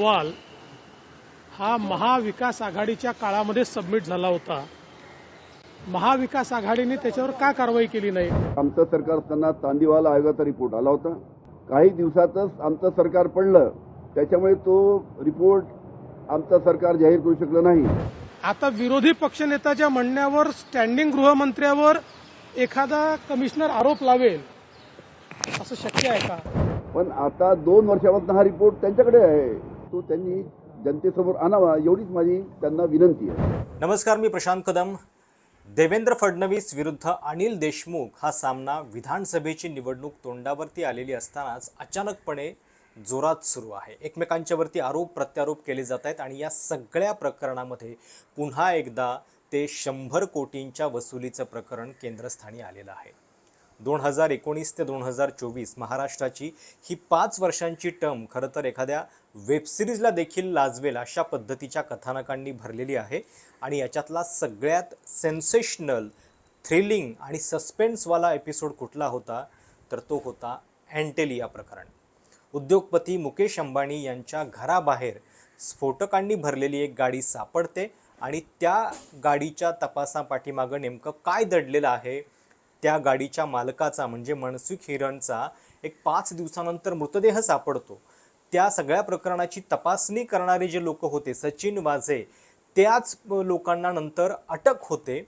अहवाल हा महाविकास आघाडीच्या काळामध्ये सबमिट झाला होता. महाविकास आघाडीने त्याच्यावर का कारवाई केली नाही? आमचं सरकार असताना चांदीवाला आयोगाचा रिपोर्ट आला होता. काही दिवसातच आमचं सरकार पडलं. त्याच्यामुळे तो रिपोर्ट आमचं सरकार जाहीर करू शकलं नाही. आता विरोधी पक्षनेत्याच्या म्हणण्यावर स्टँडिंग गृहमंत्र्यावर एखादा कमिशनर आरोप लावेल असं शक्य आहे का? पण आता दोन वर्षापासून हा रिपोर्ट त्यांच्याकडे आहे. तो त्यांनी जनतेसमोर आणावा एवढीच माझी त्यांना विनंती आहे. नमस्कार मी प्रशांत कदम. देवेंद्र फडणवीस विरुद्ध अनिल देशमुख हा सामना विधानसभेची निवडणूक तोंडावरती आलेली असतानाच अचानकपणे जोरात सुरू आहे. एकमेकांच्यावरती आरोप प्रत्यारोप केले जात आहेत आणि या सगळ्या प्रकरणामध्ये पुन्हा एकदा ते शंभर कोटींच्या वसुलीचं प्रकरण केंद्रस्थानी आलेलं आहे. दोन हजार एकोणीस ते दोन हजार चोवीस महाराष्ट्राची ही पाच वर्षांची टर्म खरं तर एखाद्या वेबसिरीजला देखील लाजवेल अशा पद्धतीच्या कथानकांनी भरलेली आहे. आणि याच्यातला सगळ्यात सेन्सेशनल थ्रिलिंग आणि सस्पेन्सवाला एपिसोड कुठला होता? तर तो होता अँटेलिया प्रकरण. उद्योगपती मुकेश अंबानी यांच्या घराबाहेर स्फोटकांनी भरलेली एक गाडी सापडते आणि त्या गाडीच्या तपासापाठीमागं नेमकं काय दडलेलं आहे? त्या गाडीच्या मालकाचा म्हणजे मनसुख हिरणचा एक पाच दिवसानंतर मृतदेह सापडतो. त्या सगळ्या प्रकरणाची तपासणी करणारे जे लोक होते सचिन वाझे त्याच लोकांना नंतर अटक होते.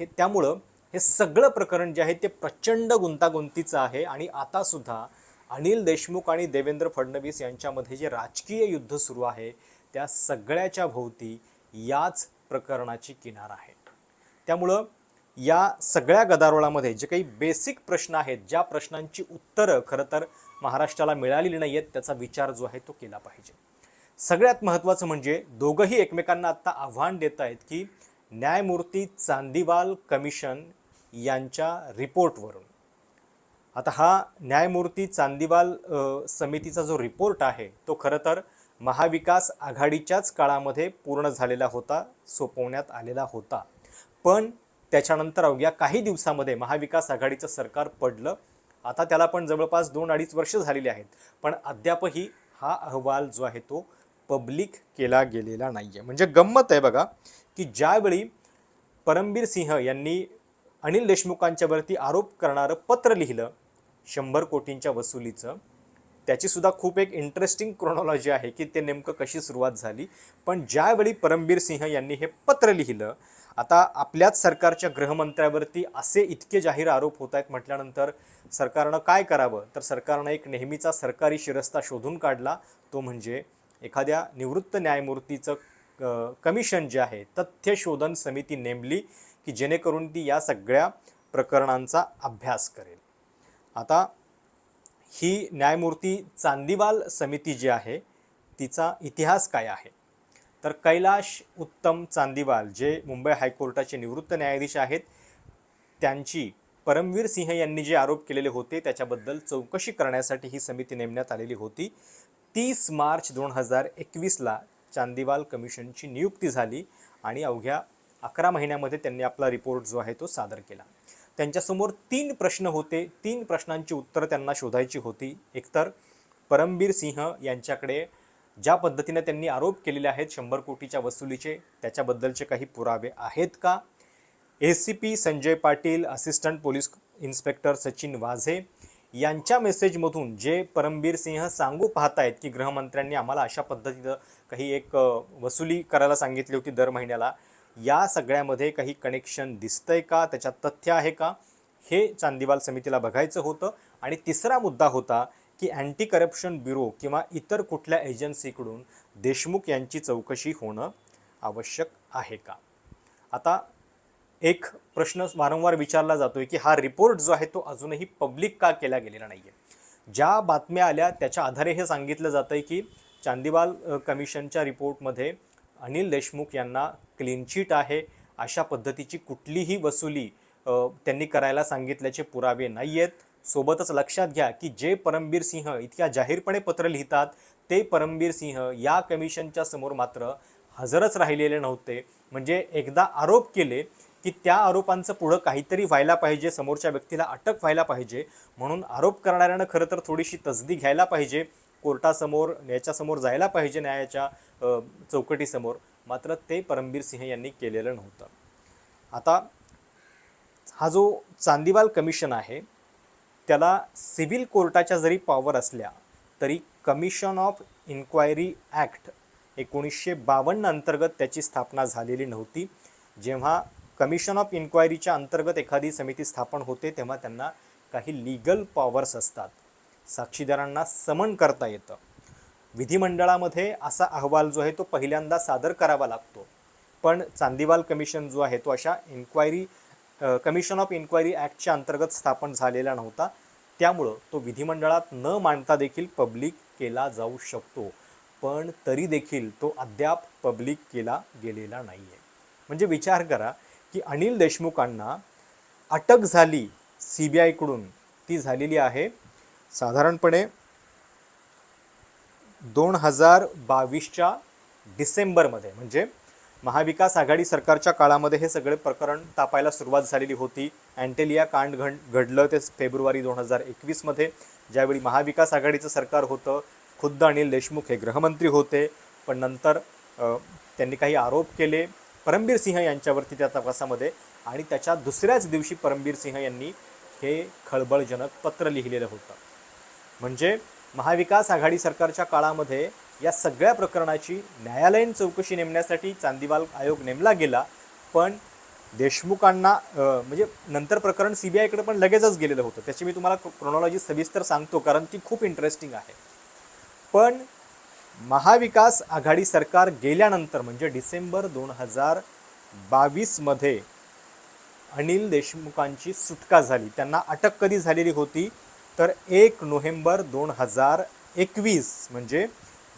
हे त्यामुळं हे सगळं प्रकरण जे आहे ते प्रचंड गुंतागुंतीचं आहे. आणि आतासुद्धा अनिल देशमुख आणि देवेंद्र फडणवीस यांच्यामध्ये जे राजकीय युद्ध सुरू आहे त्या सगळ्याच्या भोवती याच प्रकरणाची किनार आहे. त्यामुळं या सगळ्या गदारोळामध्ये जे काही बेसिक प्रश्न आहेत ज्या प्रश्नांची उत्तरं खरं तर महाराष्ट्राला मिळालेली नाही आहेत त्याचा विचार जो आहे तो केला पाहिजे. सगळ्यात महत्त्वाचं म्हणजे दोघंही एकमेकांना आत्ता आव्हान देत आहेत की न्यायमूर्ती चांदीवाल कमिशन यांच्या रिपोर्टवरून. आता हा न्यायमूर्ती चांदीवाल समितीचा जो रिपोर्ट आहे तो खरं तर महाविकास आघाडीच्याच काळामध्ये पूर्ण झालेला होता सोपवण्यात आलेला होता. पण त्याच्यानंतर अवघ्या काही दिवसामध्ये महाविकास आघाडीचं सरकार पडलं. आता त्याला पण जवळपास दोन अडीच वर्ष झालेली आहेत. पण अद्यापही हा अहवाल जो आहे तो पब्लिक केला गेलेला नाही आहे म्हणजे गंमत आहे बघा की ज्यावेळी परमबीर सिंह यांनी अनिल देशमुखांच्यावरती आरोप करणारं पत्र लिहिलं शंभर कोटींच्या वसुलीचं त्याचीसुद्धा खूप एक इंटरेस्टिंग क्रोनॉलॉजी आहे की ते नेमकं कशी सुरुवात झाली. पण ज्यावेळी परमबीर सिंह यांनी हे पत्र लिहिलं आता आपल्याच सरकारच्या गृहमंत्र्यावरती असे इतके जाहीर आरोप होत आहेत म्हटल्यानंतर सरकारनं काय करावं? तर सरकारनं एक नेहमीचा सरकारी शिरस्ता शोधून काढला. तो म्हणजे एखाद्या निवृत्त न्यायमूर्तीचं कमिशन जे आहे तथ्य शोधन समिती नेमली की जेणेकरून ती या सगळ्या प्रकरणांचा अभ्यास करेल. आता ही न्यायमूर्ती चांदीवाल समिती जी आहे तिचा इतिहास काय आहे? तर कैलाश उत्तम चांदीवाल जे मुंबई हायकोर्टाचे निवृत्त न्यायाधीश आहेत त्यांची परमवीर सिंह यांनी जे आरोप केलेले होते त्याच्याबद्दल चौकशी करण्यासाठी ही समिती नेमण्यात आलेली होती. तीस मार्च दोन हजार एकवीसला चांदीवाल कमिशनची नियुक्ती झाली आणि अवघ्या अकरा महिन्यामध्ये त्यांनी आपला रिपोर्ट जो आहे तो सादर केला. त्यांच्यासमोर तीन प्रश्न होते. तीन प्रश्नांची उत्तरं त्यांना शोधायची होती. एकतर परमबीर सिंह यांच्याकडे ज्या पद्धतीने त्यांनी आरोप केलेले आहेत शंभर कोटीच्या वसुलीचे त्याच्याबद्दलचे काही पुरावे आहेत का? A C P Sanjay Patil assistant police inspector Sachin Vaze यांच्या मेसेजमधून जे परमबीर सिंह सांगू पाहतायत की गृहमंत्र्यांनी आम्हाला अशा पद्धतीनं काही एक वसुली करायला सांगितली होती दर महिन्याला या सगळ्यामध्ये काही कनेक्शन दिसतंय का? त्याच्यात तथ्य आहे का? हे चांदीवाल समितीला बघायचं होतं. आणि तिसरा मुद्दा होता की अँटी करप्शन ब्युरो किंवा इतर कुठल्या एजन्सीकडून देशमुख यांची चौकशी होणं आवश्यक आहे का? आता एक प्रश्न वारंवार विचारला जातोय की हा रिपोर्ट जो आहे तो अजूनही पब्लिक का केला गेलेला नाही आहे ज्या बातम्या आल्या त्याच्या आधारे हे सांगितलं जातं आहे की चांदीवाल कमिशनच्या रिपोर्टमध्ये अनिल देशमुख यांना क्लीन चिट आहे अशा पद्धतीची कुठलीही वसुली त्यांनी करायला सांगितल्याचे पुरावे नाही आहेत सोबतच लक्षात घ्या की जे परमबीर सिंह इतक्या जाहीरपणे पत्र लिहितात ते परमबीर सिंह या कमिशनच्या समोर मात्र हजरच राहिलेले नव्हते. म्हणजे एकदा आरोप केले की त्या आरोपांचं पुढं काहीतरी व्हायला पाहिजे समोरच्या व्यक्तीला अटक व्हायला पाहिजे म्हणून आरोप करणाऱ्यानं खरं तर थोडीशी तसदी घ्यायला पाहिजे कोर्टासमोर याच्यासमोर जायला पाहिजे न्यायाच्या चौकटीसमोर. मात्र ते परमबीर सिंह यांनी केलेलं नव्हतं. आता हा जो चांदीवाल कमिशन आहे त्याला सिव्हिल कोर्टाच्या जरी पॉवर असल्या तरी कमिशन ऑफ इन्क्वायरी ॲक्ट एकोणीसशे बावन्न अंतर्गत त्याची स्थापना झालेली नव्हती. जेव्हा कमिशन ऑफ इन्क्वायरीच्या अंतर्गत एखादी समिती स्थापन होते तेव्हा त्यांना काही लीगल पॉवर्स असतात. साक्षीदारांना समन करता येतं. विधिमंडळामध्ये असा अहवाल जो आहे तो पहिल्यांदा सादर करावा लागतो. पण चांदीवाल कमिशन जो आहे तो अशा इन्क्वायरी कमिशन ऑफ इन्क्वायरी ॲक्टच्या अंतर्गत स्थापन झालेला नव्हता. त्यामुळं तो विधिमंडळात न मांडता देखील पब्लिक केला जाऊ शकतो. पण तरी देखील तो अद्याप पब्लिक केला गेलेला नाही आहे म्हणजे विचार करा की अनिल देशमुखांना अटक झाली सी बी आयकडून ती झालेली आहे साधारणपणे दोन हजार बावीसच्या डिसेंबरमध्ये. म्हणजे महाविकास आघाडी सरकारच्या काळामध्ये हे सगळे प्रकरण तापायला सुरुवात झालेली होती. अँटेलिया कांड घड घडलं ते फेब्रुवारी दोन हजार एकवीसमध्ये ज्यावेळी महाविकास आघाडीचं सरकार होतं खुद्द अनिल देशमुख हे गृहमंत्री होते. पण नंतर त्यांनी काही आरोप केले. परमबीर सिंह यांच्यावरती त्या तपासामध्ये आणि त्याच्या दुसऱ्याच दिवशी परमबीर सिंह यांनी हे खळबळजनक पत्र लिहिलेलं होतं. म्हणजे महाविकास आघाडी सरकारच्या काळामध्ये या सगळ्या प्रकरणाची न्यायालयीन चौकशी नेमण्यासाठी चांदीवाल आयोग नेमला गेला पण देशमुखांना म्हणजे नंतर प्रकरण सी बी आयकडे पण लगेचच गेलेलं होतं. त्याची मी तुम्हाला क्रोनॉलॉजी सविस्तर सांगतो कारण ती खूप इंटरेस्टिंग आहे. पण महाविकास आघाडी सरकार गेल्यानंतर म्हणजे डिसेंबर दोन हजार बावीसमध्ये अनिल देशमुखांची सुटका झाली. त्यांना अटक कधी झालेली होती? तर एक नोव्हेंबर दोन हजार एकवीस म्हणजे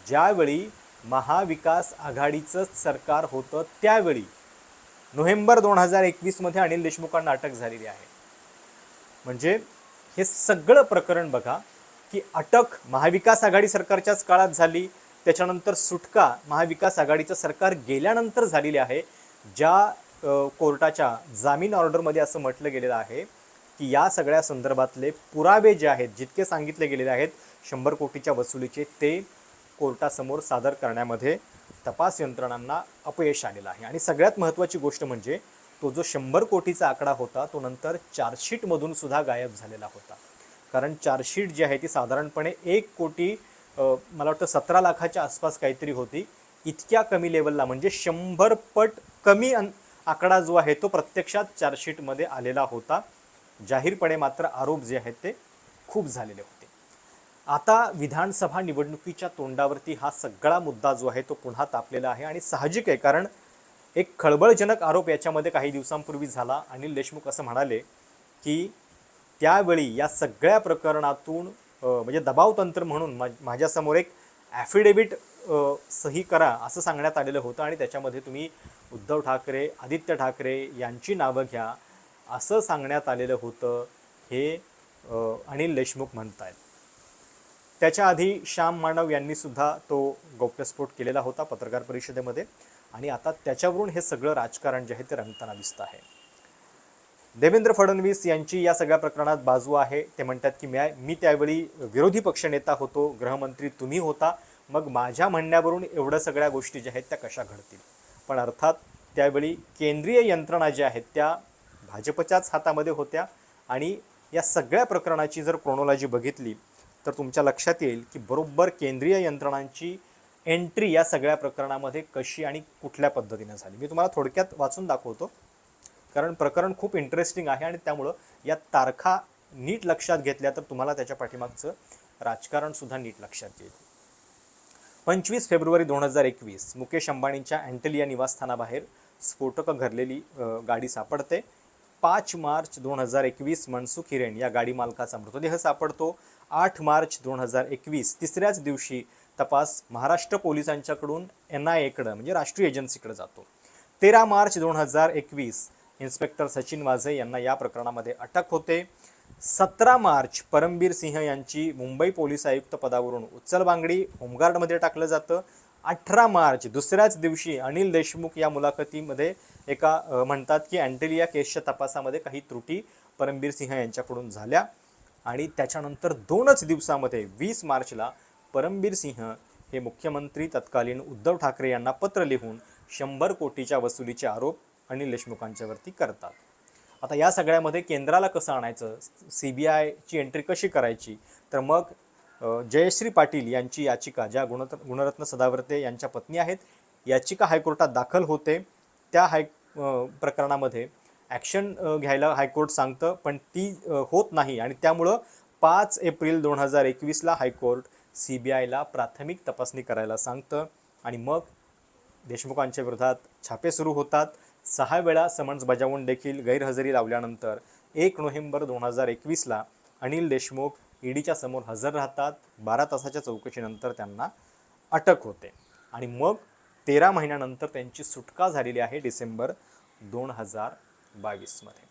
ज्यावेळी महाविकास आघाडीचं सरकार होतं त्यावेळी नोव्हेंबर दोन हजार एकवीसमध्ये अनिल देशमुखांना अटक झालेली आहे. म्हणजे हे सगळं प्रकरण बघा की अटक महाविकास आघाडी सरकारच्याच काळात झाली त्याच्यानंतर सुटका महाविकास आघाडीचं सरकार गेल्यानंतर झालेली आहे ज्या कोर्टाच्या जामीन ऑर्डरमध्ये असं म्हटलं गेलेलं आहे की या सगळ्या संदर्भातले पुरावे जे आहेत जितके सांगितले गेलेले आहेत शंभर कोटीच्या वसुलीचे ते कोर्टासमोर सादर करण्यामध्ये तपास यंत्रणांना अपयश आलेलं आहे. आणि सगळ्यात महत्त्वाची गोष्ट म्हणजे तो जो शंभर कोटीचा आकडा होता तो नंतर चार्जशीटमधून सुद्धा गायब झालेला होता. कारण चार्जशीट जी आहे ती साधारणपणे एक कोटी मला वाटतं सतरा लाखाच्या आसपास काहीतरी होती. इतक्या कमी लेवलला म्हणजे शंभर पट कमी अन आकडा जो आहे तो प्रत्यक्षात चार्जशीटमध्ये आलेला होता. जाहीरपणे मात्र आरोप जे आहेत ते खूप झालेले होते. आता विधानसभा निवडणुकीच्या तोंडावरती हा सगळा मुद्दा जो आहे तो पुन्हा तापलेला आहे आणि साहजिक आहे कारण एक खळबळजनक आरोप याच्यामध्ये काही दिवसांपूर्वी झाला अनिल देशमुख असं म्हणाले की त्यावेळी या सगळ्या प्रकरणातून म्हणजे दबाव तंत्र म्हणून मा माझ्यासमोर एक ॲफिडेविट सही करा असं सांगण्यात आलेलं होतं आणि त्याच्यामध्ये तुम्ही उद्धव ठाकरे आदित्य ठाकरे यांची नावं घ्या असं सांगण्यात आलेलं होतं हे अनिल देशमुख म्हणत आहेत त्याच्या आधी श्याम मानव यांनी सुद्धा तो गौप्यस्फोट केलेला होता पत्रकार परिषदेमध्ये. आणि आता त्याच्यावरून हे सगळं राजकारण जे आहे ते रंगताना दिसतं आहे. देवेंद्र फडणवीस यांची या सगळ्या प्रकरणात बाजू आहे. ते म्हणतात की म्या मी त्यावेळी विरोधी पक्षनेता होतो गृहमंत्री तुम्ही होता. मग माझ्या म्हणण्यावरून एवढ्या सगळ्या गोष्टी ज्या आहेत त्या कशा घडतील? पण अर्थात त्यावेळी केंद्रीय यंत्रणा ज्या आहेत त्या भाजपच्याच हातामध्ये होत्या. आणि या सगळ्या प्रकरणाची जर क्रोनॉलॉजी बघितली तर तुमच्या लक्षात येईल की बरोबर केंद्रीय यंत्रणांची एंट्री या सगळ्या प्रकरणामध्ये कशी आणि कुठल्या पद्धतीने झाली. मी तुम्हाला थोडक्यात वाचून दाखवतो. कारण प्रकरण खूप इंटरेस्टिंग आहे आणि त्यामुळं या तारखा नीट लक्षात घेतल्या तर तुम्हाला त्याच्या पाठीमागचं राजकारणसुद्धा नीट लक्षात येईल. पंचवीस फेब्रुवारी दोन हजार एकवीस मुकेश अंबानींच्या अँटेलिया निवासस्थानाबाहेर स्फोटकं घरलेली गाडी सापडते. पाच मार्च दोन हजार एकवीस मनसुख हिरेन या गाडी मालकाचा मृतदेह सापडतो. आठ मार्च दोन हजार एकवीस तिसऱ्याच दिवशी तपास महाराष्ट्र पोलिसांच्याकडून एन आय एकडं म्हणजे राष्ट्रीय एजन्सीकडे जातो. तेरा मार्च दोन हजार एकवीस इन्स्पेक्टर सचिन वाझे यांना या प्रकरणामध्ये अटक होते. सतरा मार्च परमबीर सिंह यांची मुंबई पोलीस आयुक्त पदावरून उचलबांगडी होमगार्डमध्ये टाकलं जातं. अठरा मार्च दुसऱ्याच दिवशी अनिल देशमुख या मुलाखतीमध्ये एका म्हणतात की अँटेलिया केसच्या तपासामध्ये काही त्रुटी परमबीर सिंह यांच्याकडून झाल्या आणि त्याच्यानंतर दोनच दिवसामध्ये वीस मार्चला परमबीर सिंह हे मुख्यमंत्री तत्कालीन उद्धव ठाकरे यांना पत्र लिहून शंभर कोटीच्या वसुलीचे आरोप अनिल देशमुखांच्यावरती करतात. आता या सगळ्यामध्ये केंद्राला कसं आणायचं? सी बी आयची एंट्री कशी करायची? तर मग जयश्री पाटील यांची याचिका ज्या गुणत गुणरत्न सदावर्ते यांच्या पत्नी आहेत याचिका हायकोर्टात दाखल होते. त्या हाय प्रकरणामध्ये ॲक्शन घ्यायला हायकोर्ट सांगतं पण ती होत नाही आणि त्यामुळं पाच एप्रिल दोन हजार एकवीसला हायकोर्ट सी बी आयला प्राथमिक तपासणी करायला सांगतं आणि मग देशमुखांच्या विरोधात छापे सुरू होतात. सहा वेळा समन्स बजावून देखील गैरहजेरी लावल्यानंतर एक नोव्हेंबर दोन हजार एकवीसला अनिल देशमुख ईडीच्या समोर हजर राहतात. बारा तासाच्या चौकशीनंतर त्यांना अटक होते. आणि मग तेरा महिन्यानंतर त्यांची सुटका झालेली आहे डिसेंबर दोन हजार बावीसमध्ये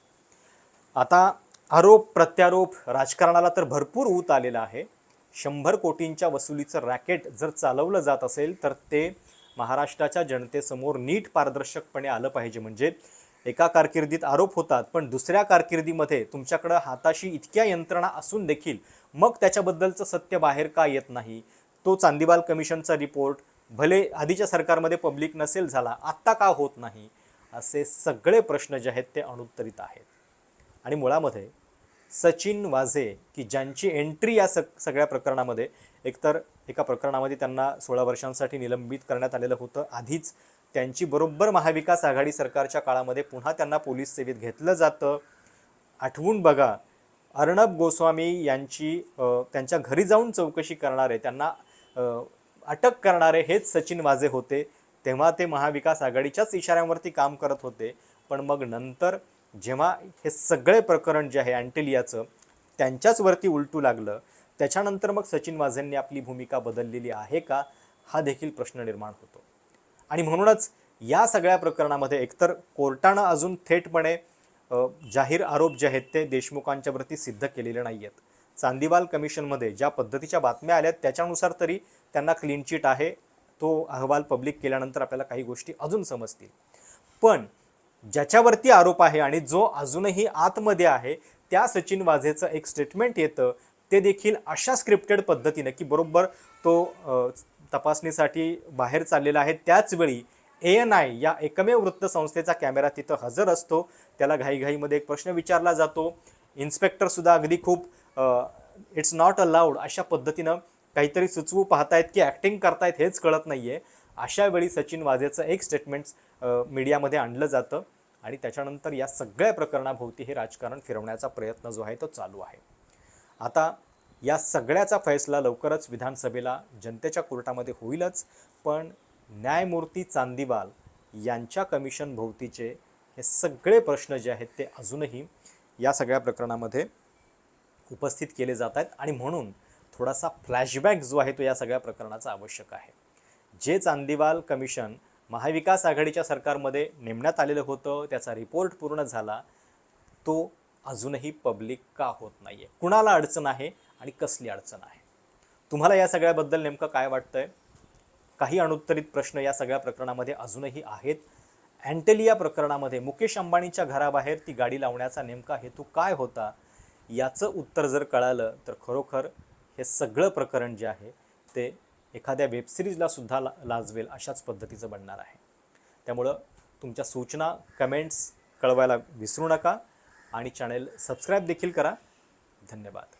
आता आरोप प्रत्यारोप राजकारणाला तर भरपूर ऊत आलेला आहे. शंभर कोटींच्या वसुलीचं रॅकेट जर चालवलं जात असेल तर ते महाराष्ट्राच्या जनतेसमोर नीट पारदर्शकपणे आलं पाहिजे. म्हणजे एका कारकिर्दीत आरोप होतात पण दुसऱ्या कारकिर्दीमध्ये तुमच्याकडं हाताशी इतक्या यंत्रणा असून देखील मग त्याच्याबद्दलचं सत्य बाहेर का येत नाही? तो चांदीबाल कमिशनचा रिपोर्ट भले आधीच्या सरकारमध्ये पब्लिक नसेल झाला आत्ता का होत नाही? असे सगळे प्रश्न जे आहेत ते अनुत्तरित आहेत. आणि मुळामध्ये सचिन वाझे की ज्यांची एंट्री या सग सगळ्या प्रकरणामध्ये एकतर एका प्रकरणामध्ये त्यांना सोळा वर्षांसाठी निलंबित करण्यात आलेलं होतं. आधीच त्यांची बरोबर महाविकास आघाडी सरकारच्या काळामध्ये पुन्हा त्यांना पोलीस सेवेत घेतलं जातं. आठवून बघा अर्णब गोस्वामी यांची त्यांच्या घरी जाऊन चौकशी करणारे त्यांना अटक करणारे हेच सचिन वाजे होते. तेव्हा ते महाविकास आघाडीच्याच इशाऱ्यांवरती काम करत होते. पण मग नंतर जेव्हा हे सगळे प्रकरण जे आहे अँटेलियाचं त्यांच्याच वरती उलटू लागलं. त्याच्यानंतर मग सचिन वाझेंनी आपली भूमिका बदललेली आहे का हा देखील प्रश्न निर्माण होतो. आणि म्हणूनच या सगळ्या प्रकरणामध्ये एकतर कोर्टानं अजून थेटपणे जाहीर आरोप जे आहेत ते देशमुखांच्यावरती सिद्ध केलेले नाही आहेत चांदीवाल कमिशनमध्ये ज्या पद्धतीच्या बातम्या आल्यात त्याच्यानुसार तरी त्यांना क्लीन चिट आहे तो अहवाल पब्लिक केल्यानंतर आपल्याला काही गोष्टी अजून समजतील. पण ज्याच्यावरती आरोप आहे आणि जो अजूनही आतमध्ये आहे त्या सचिन वाझेचं एक स्टेटमेंट येतं ते देखील अशा स्क्रिप्टेड पद्धतीनं की बरोबर तो तपासणीसाठी बाहेर चाललेला आहे. त्याचवेळी ए एन आय या एकमेव वृत्तसंस्थेचा कॅमेरा तिथं हजर असतो. त्याला घाईघाईमध्ये एक प्रश्न विचारला जातो. इन्स्पेक्टरसुद्धा अगदी खूप इट्स नॉट अलाउड अशा पद्धतीनं काहीतरी सुचवू पाहतायत की ॲक्टिंग करतायत हेच कळत नाही आहे अशा वेळी सचिन वाझेचं एक स्टेटमेंट मीडियामध्ये आणलं जातं आणि त्याच्यानंतर या सगळ्या प्रकरणाभोवती हे राजकारण फिरवण्याचा प्रयत्न जो आहे तो चालू आहे. आता या सगळ्याचा फैसला लवकरच विधानसभेला जनतेच्या कोर्टामध्ये होईलच पण न्यायमूर्ती चांदीवाल यांच्या कमिशन भोवतीचे हे सगळे प्रश्न जे आहेत ते अजूनही या सगळ्या प्रकरणामध्ये उपस्थित केले जात आहेत. आणि म्हणून थोडासा फ्लॅशबॅक जो आहे तो या सगळ्या प्रकरणाचा आवश्यक आहे. जे चांदीवाल कमिशन महाविकास आघाडीच्या सरकारमध्ये नेमण्यात आलेलं होतं त्याचा रिपोर्ट पूर्ण झाला तो अजूनही पब्लिक का होत नाही आहे कुणाला अडचण आहे आणि कसली अडचण आहे? तुम्हाला या सगळ्याबद्दल नेमकं काय वाटतंय? काही अनुत्तरित प्रश्न या सगळ्या प्रकरणामध्ये अजूनही आहेत. अँटेलिया प्रकरणामध्ये मुकेश अंबानीच्या घराबाहेर ती गाडी लावण्याचा नेमका हेतू काय होता? याचं उत्तर जर कळालं तर खरोखर हे सगळं प्रकरण जे आहे ते एखाद्या वेबसिरीजला सुद्धा ला लाजवेल अशाच पद्धतीचं बनणार आहे. त्यामुळं तुमच्या सूचना कमेंट्स कळवायला विसरू नका. आणि चॅनेल सबस्क्राईब देखील करा. धन्यवाद.